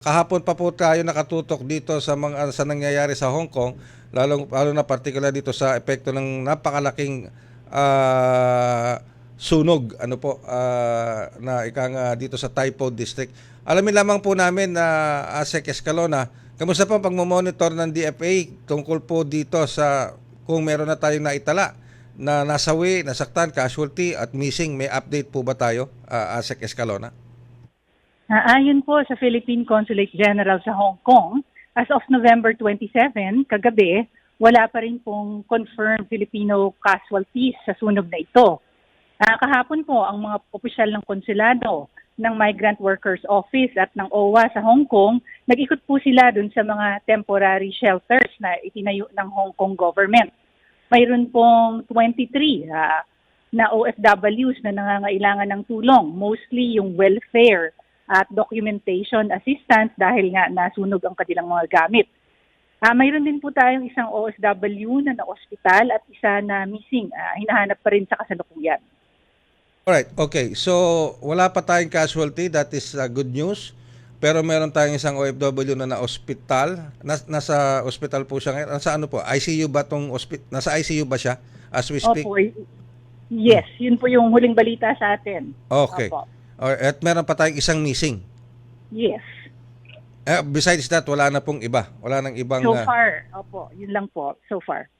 Kahapon pa po tayo nakatutok dito sa mga sa nangyayari sa Hong Kong, lalo lalo na particular dito sa epekto ng napakalaking ah, sunog ano po ah, na ika nga dito sa Taipo district. Alamin lamang po namin na Asek Escalona, kamusta po ang pagmo-monitor ng DFA tungkol po dito sa kung meron na tayong naitala na nasawi, nasaktan, casualty at missing, may update po ba tayo, ah, Asek Escalona? Ayon po sa Philippine Consulate General sa Hong Kong, as of November 27, kagabi, wala pa rin pong confirmed Filipino casualties sa sunog na ito. Ah, kahapon po, ang mga opisyal ng konsulado ng Migrant Workers Office at ng OWA sa Hong Kong, nag-ikot po sila dun sa mga temporary shelters na itinayo ng Hong Kong government. Mayroon pong 23 ah, na OFWs na nangangailangan ng tulong, mostly yung welfare at documentation assistance dahil nga nasunog ang kanilang mga gamit. Ah, mayroon din po tayong isang OFW na na-hospital at isa na missing. Ah, hinahanap pa rin sa kasalukuyan. Alright, okay. So, wala pa tayong casualty. That is uh, good news. Pero meron tayong isang OFW na na-hospital. Nas, nasa hospital po siya ngayon. Nasa ano po? ICU ba tong hospital? Nasa ICU ba siya as we speak? Opo. Yes, yun po yung huling balita sa atin. Okay. Opo. Alright, at meron pa tayong isang missing. Yes. Eh, besides that, wala na pong iba. Wala nang ibang... So uh, far, opo, yun lang po, so far.